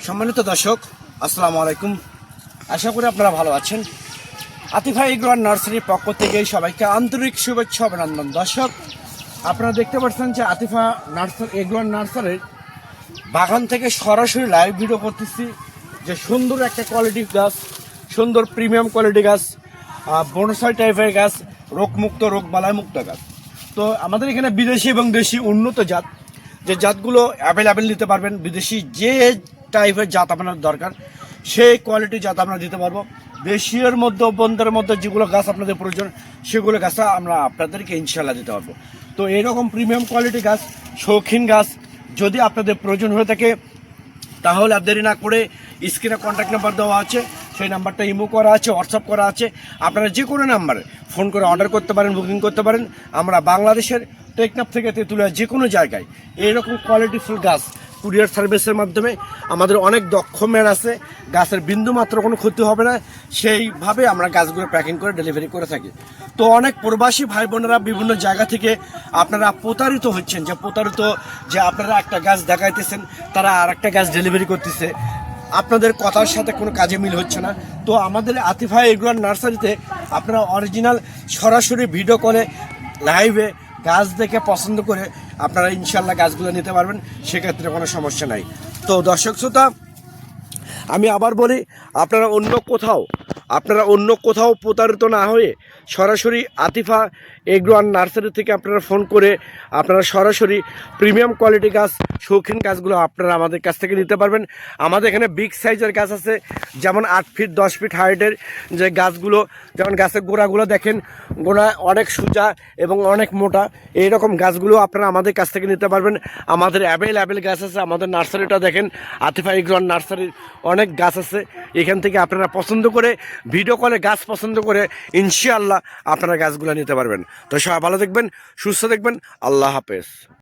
সম্মানিত দর্শক, আসসালামু আলাইকুম। আশা করি আপনারা ভালো আছেন। আতিফা ইগ্রান নার্সারির পক্ষ থেকে সবাইকে আন্তরিক শুভেচ্ছা অভিনন্দন। দর্শক, আপনারা দেখতে পাচ্ছেন যে আতিফা নার্সারি এগ্রান নার্সারির বাগান থেকে সরাসরি লাইভ ভিডিও করতেছি। যে সুন্দর একটা কোয়ালিটি গাছ, সুন্দর প্রিমিয়াম কোয়ালিটি গাছ বনসাই টাইপের গাছ, রোগমুক্ত রোগ বালাই মুক্ত গাছ। তো আমাদের এখানে বিদেশি এবং দেশি উন্নত জাত, যে জাতগুলো অ্যাভেলেবেল নিতে পারবেন। বিদেশি যে টাইপের জাত আপনার দরকার। সেই কোয়ালিটি জাত আমরা দিতে পারব। দেশীয়র মধ্যে, অভ্যন্তরের মধ্যে যেগুলো গাছ আপনাদের প্রয়োজন, সেগুলো গাছ আমরা আপনাদেরকে ইনশাল্লাহ দিতে পারব। তো এরকম প্রিমিয়াম কোয়ালিটি গাছ, শৌখিন গাছ, যদি আপনাদের প্রয়োজন হয়ে থাকে, তাহলে দেরি না করে স্ক্রিনে কন্ট্যাক্ট নাম্বার দেওয়া আছে। সেই নাম্বারটা ইমো করা আছে হোয়াটসঅ্যাপ করা আছে। আপনারা যে কোনো নাম্বারে ফোন করে অর্ডার করতে পারেন বুকিং করতে পারেন। আমরা বাংলাদেশের টেকনাফ থেকে তেঁতুলিয়া যে কোনো জায়গায় এইরকম কোয়ালিটিফুল গাছ কুরিয়ার সার্ভিসের মাধ্যমে আমাদের অনেক দক্ষ ম্যান আছে, গাছের বিন্দু মাত্র কোনো ক্ষতি হবে না, সেইভাবে আমরা গাছগুলো প্যাকিং করে ডেলিভারি করে থাকি। তো অনেক প্রবাসী ভাই বোনেরা বিভিন্ন জায়গা থেকে আপনারা প্রতারিত হচ্ছেন, যে প্রতারিত যে আপনারা একটা গাছ দেখাইতেছেন, তারা আর একটা গাছ ডেলিভারি করতেছে। আপনাদের কথার সাথে কোনো কাজে মিল হচ্ছে না। তো আমাদের আতিফা এগুলার নার্সারিতে আপনারা অরিজিনাল সরাসরি ভিডিও কলে লাইভে গাছ দেখে পছন্দ করে আপনারা ইনশাল্লাহ গাছগুলো নিতে পারবেন, সেক্ষেত্রে কোনো সমস্যা নাই। তো দর্শক শ্রোতা, আমি আবার বলি, আপনারা অন্য কোথাও আপনারা অন্য কোথাও প্রতারিত না হয়ে সরাসরি আতিফা এগ্রোয়ান নার্সারি থেকে আপনারা ফোন করে আপনারা সরাসরি প্রিমিয়াম কোয়ালিটি গাছ, শৌখিন গাছগুলো আপনারা আমাদের কাছ থেকে নিতে পারবেন। আমাদের এখানে বিগ সাইজের গাছ আছে, যেমন আট ফিট, দশ ফিট হাইটের যে গাছগুলো, যেমন গাছের গোড়াগুলো দেখেন, গোড়া অনেক সোজা এবং অনেক মোটা। এই রকম গাছগুলো আপনারা আমাদের কাছ থেকে নিতে পারবেন। আমাদের অ্যাভেলেবেল গাছ আছে, আমাদের নার্সারিটা দেখেন, আতিফা ইগ্রন নার্সারির অনেক গাছ আছে। এখান থেকে আপনারা পছন্দ করে ভিডিও কলে গাছ পছন্দ করে ইনশাআল্লাহ আপনারা গাছগুলো নিতে পারবেন। তো সবাই ভালো দেখবেন, সুস্থ দেখবেন, আল্লাহ হাফেজ।